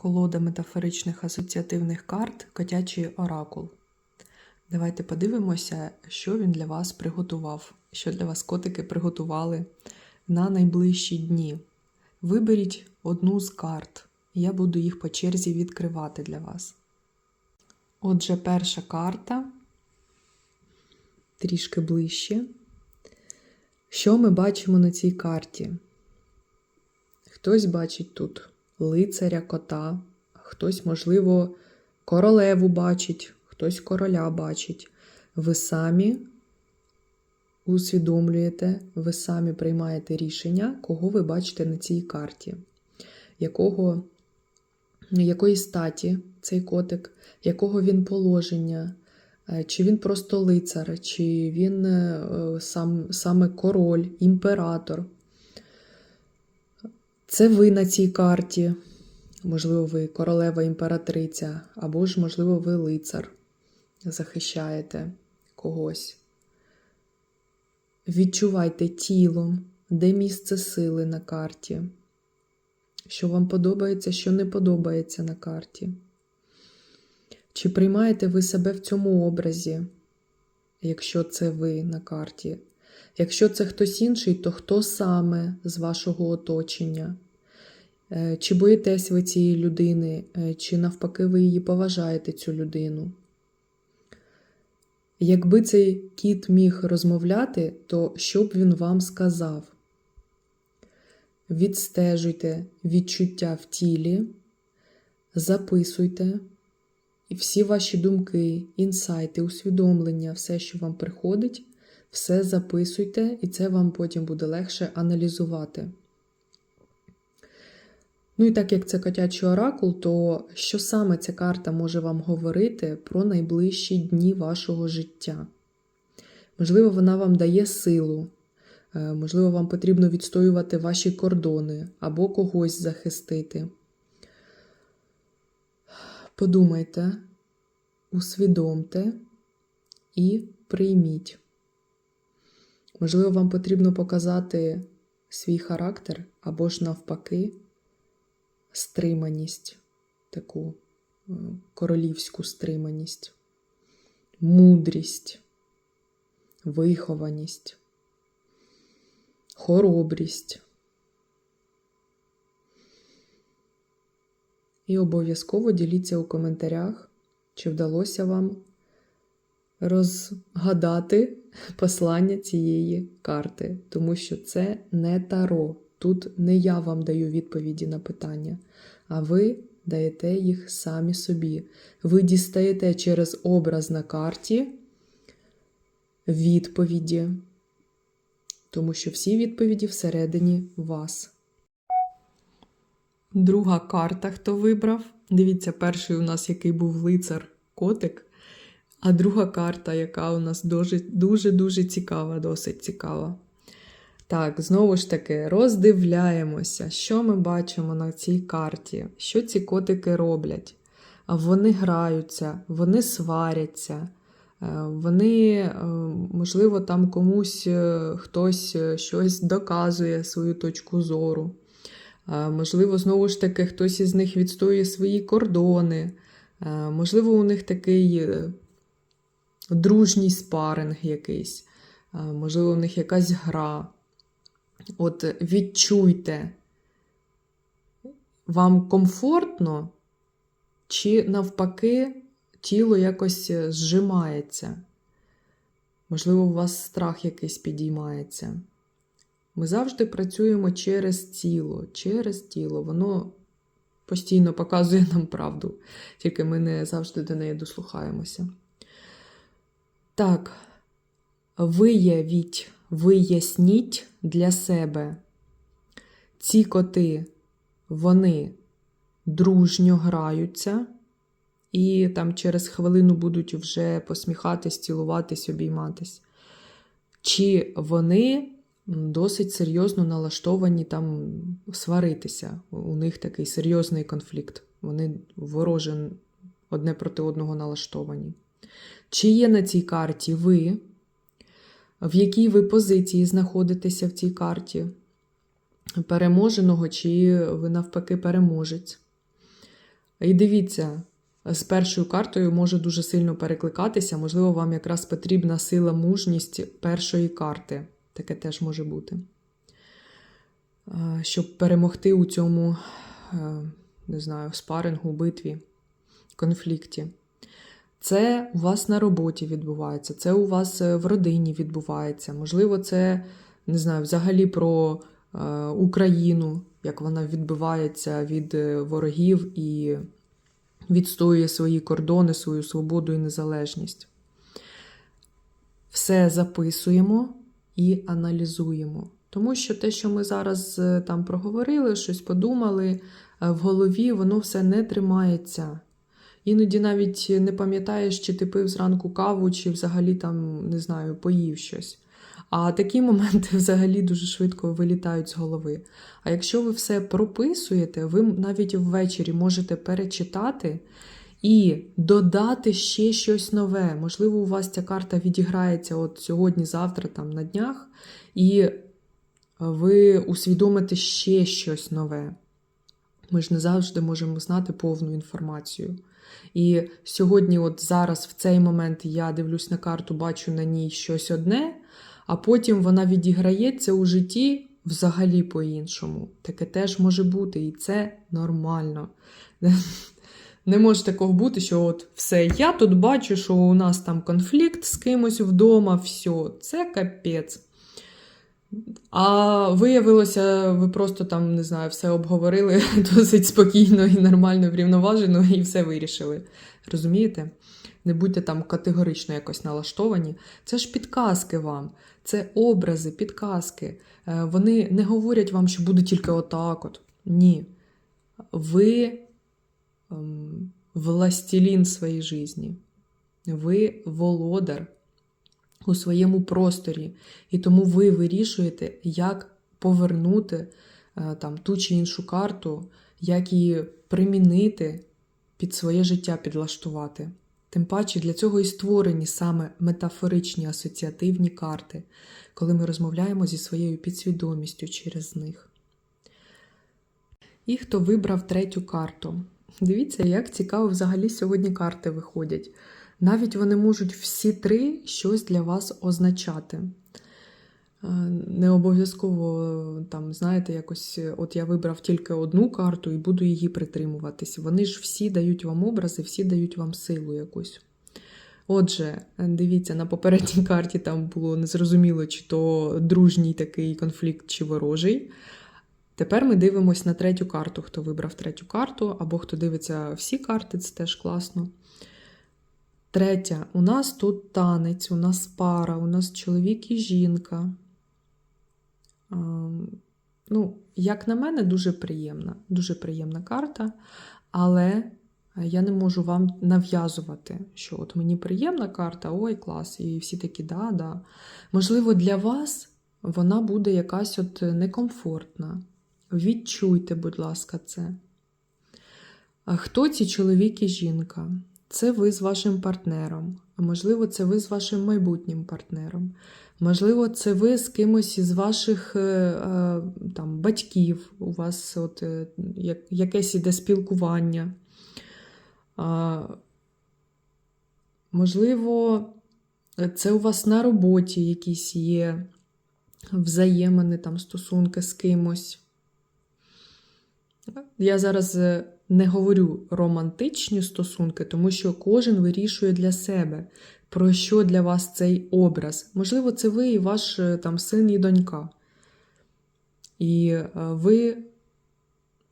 Колода метафоричних асоціативних карт Котячий оракул. Давайте подивимося, що він для вас приготував, що для вас котики приготували на найближчі дні. Виберіть одну з карт. Я буду їх по черзі відкривати для вас. Отже, перша карта трішки ближче. Що ми бачимо на цій карті? Хтось бачить тут лицаря кота, хтось, можливо, королеву бачить, хтось короля бачить. Ви самі усвідомлюєте, ви самі приймаєте рішення, кого ви бачите на цій карті, якого, якої статі цей котик, якого він положення, е, чи він просто лицар, чи він е, сам, саме король, імператор. Це ви на цій карті. Можливо, ви королева імператриця, або ж, можливо, ви лицар захищаєте когось. Відчувайте тілом, де місце сили на карті, що вам подобається, що не подобається на карті. Чи приймаєте ви себе в цьому образі, якщо це ви на карті? Якщо це хтось інший, то хто саме з вашого оточення? Е, Чи боїтесь ви цієї людини, е, чи навпаки ви її поважаєте, цю людину? Якби цей кіт міг розмовляти, то що б він вам сказав? Відстежуйте відчуття в тілі, записуйте всі ваші думки, інсайти, усвідомлення, все, що вам приходить, все записуйте, і це вам потім буде легше аналізувати. Ну і так як це котячий оракул, то що саме ця карта може вам говорити про найближчі дні вашого життя? Можливо, вона вам дає силу, е, можливо, вам потрібно відстоювати ваші кордони або когось захистити. Подумайте, усвідомте і прийміть. Можливо, вам потрібно показати свій характер або ж навпаки стриманість, таку е, королівську стриманість, мудрість, вихованість, хоробрість. І обов'язково діліться у коментарях, чи вдалося вам розгадати послання цієї карти, тому що це не таро. Тут не я вам даю відповіді на питання, а ви даєте їх самі собі. Ви дістаєте через образ на карті відповіді, тому що всі відповіді всередині вас. Друга карта, хто вибрав. Дивіться, перший у нас який був лицар котик. А друга карта, яка у нас дуже-дуже цікава, досить цікава. Так, знову ж таки, роздивляємося, що ми бачимо на цій карті, що ці котики роблять. Вони граються, вони сваряться, е, вони, е, можливо, там комусь е, хтось щось доказує свою точку зору. Можливо, знову ж таки, хтось із них відстоює свої кордони. Можливо, у них такий дружній спаринг якийсь, можливо, у них якась гра. От відчуйте, вам комфортно, чи навпаки тіло якось зжимається. Можливо, у вас страх якийсь підіймається. Ми завжди працюємо через тіло, через тіло. Воно постійно показує нам правду, тільки ми не завжди до неї дослухаємося. Так, виявіть, виясніть для себе. Ці коти, вони дружньо граються, і там через хвилину будуть вже посміхатись, цілуватись, обійматись. Чи вони досить серйозно налаштовані там сваритися? У них такий серйозний конфлікт. Вони вороже одне проти одного налаштовані. Чи є на цій карті ви, в якій ви позиції знаходитеся в цій карті? Переможеного, чи ви навпаки переможець? І дивіться, з першою картою може дуже сильно перекликатися. Можливо, вам якраз потрібна сила, мужність першої карти. Таке теж може бути. Щоб перемогти у цьому, е, не знаю, спарингу, битві, конфлікті. Це у вас на роботі відбувається, це у вас е, в родині відбувається. Можливо, це не знаю, взагалі про е, Україну, як вона відбивається від е, ворогів і відстоює свої кордони, свою свободу і незалежність. Все записуємо і аналізуємо. Тому що те, що ми зараз там проговорили, щось подумали в голові, воно все не тримається. Іноді навіть не пам'ятаєш, чи ти пив зранку каву, чи взагалі там, не знаю, поїв щось. А такі моменти взагалі дуже швидко вилітають з голови. А якщо ви все прописуєте, ви навіть ввечері можете перечитати і додати ще щось нове. Можливо, у вас ця карта відіграється от сьогодні, завтра, там на днях, і ви усвідомите ще щось нове. Ми ж не завжди можемо знати повну інформацію. І сьогодні, от зараз, в цей момент, я дивлюсь на карту, бачу на ній щось одне, а потім вона відіграється у житті взагалі по-іншому. Таке теж може бути, і це нормально. Не може такого бути, що от все, я тут бачу, що у нас там конфлікт з кимось вдома, все, це капець. А виявилося, ви просто там, не знаю, все обговорили досить спокійно і нормально, врівноважено, і все вирішили. Розумієте? Не будьте там категорично якось налаштовані. Це ж підказки вам, це образи, підказки. Е, Вони не говорять вам, що буде тільки отак. от. Ні. Ви ем, властелін своєї житті. Ви володар у своєму просторі, і тому ви вирішуєте, як повернути е, там ту чи іншу карту, як її примінити під своє життя, підлаштувати. Тим паче для цього і створені саме метафоричні асоціативні карти, коли ми розмовляємо зі своєю підсвідомістю через них. І хто вибрав третю карту. Дивіться, як цікаво взагалі сьогодні карти виходять. Навіть вони можуть всі три щось для вас означати. Е, Не обов'язково, там, знаєте, якось, от я вибрав тільки одну карту і буду її притримуватись. Вони ж всі дають вам образи, всі дають вам силу якусь. Отже, дивіться, на попередній карті там було незрозуміло, чи то дружній такий конфлікт, чи ворожий. Тепер ми дивимося на третю карту, хто вибрав третю карту, або хто дивиться всі карти, це теж класно. Третя, у нас тут танець, у нас пара, у нас чоловік і жінка. Ну, як на мене, дуже приємна, дуже приємна карта, але я не можу вам нав'язувати, що от мені приємна карта, ой, клас, і всі такі, да, да. Можливо, для вас вона буде якась от некомфортна. Відчуйте, будь ласка, це. Хто ці чоловік і жінка? Це ви з вашим партнером, а можливо, це ви з вашим майбутнім партнером. Можливо, це ви з кимось із ваших е, е, там, батьків, у вас от, е, якесь іде спілкування. Можливо, це у вас на роботі якісь є взаємини, там, стосунки з кимось. Я зараз не говорю романтичні стосунки, тому що кожен вирішує для себе, про що для вас цей образ. Можливо, це ви і ваш е, там син і донька. І е, ви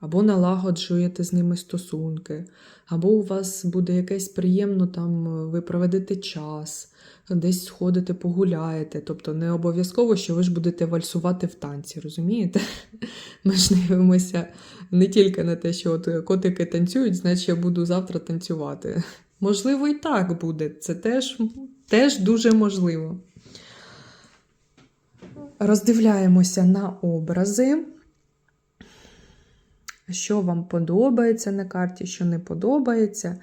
або налагоджуєте з ними стосунки, або у вас буде якесь приємно, там ви проведете час, десь сходите, погуляєте. Тобто не обов'язково, що ви ж будете вальсувати в танці, розумієте? Ми ж дивимося не тільки на те, що от котики танцюють, значить я буду завтра танцювати. Можливо, і так буде. Це теж, теж дуже можливо. Роздивляємося на образи. Що вам подобається на карті, що не подобається.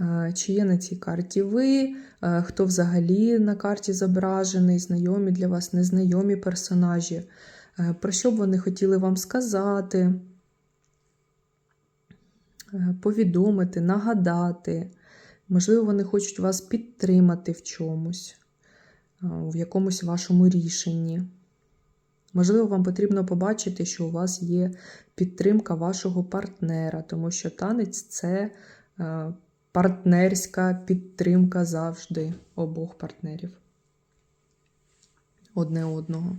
Е, Чи є на цій карті ви, е, хто взагалі на карті зображений, знайомі для вас, незнайомі персонажі, Е, про що б вони хотіли вам сказати. повідомити, нагадати. Можливо, вони хочуть вас підтримати в чомусь, в якомусь вашому рішенні. Можливо, вам потрібно побачити, що у вас є підтримка вашого партнера, тому що танець це е, партнерська підтримка завжди обох партнерів одне одного.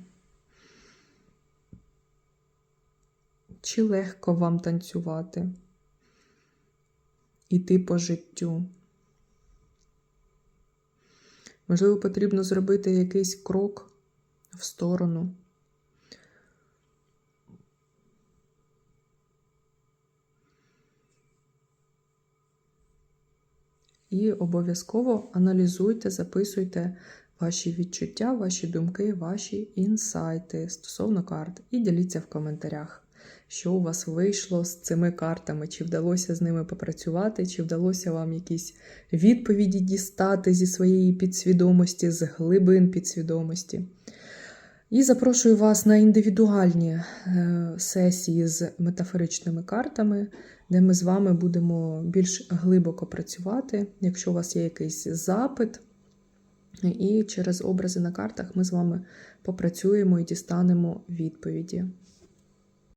Чи легко вам танцювати? Іти по життю? Можливо, потрібно зробити якийсь крок в сторону. І обов'язково аналізуйте, записуйте ваші відчуття, ваші думки, ваші інсайти стосовно карт. І діліться в коментарях, що у вас вийшло з цими картами, чи вдалося з ними попрацювати, чи вдалося вам якісь відповіді дістати зі своєї підсвідомості, з глибин підсвідомості. І запрошую вас на індивідуальні е, сесії з метафоричними картами, де ми з вами будемо більш глибоко працювати. Якщо у вас є якийсь запит, і через образи на картах ми з вами попрацюємо і дістанемо відповіді.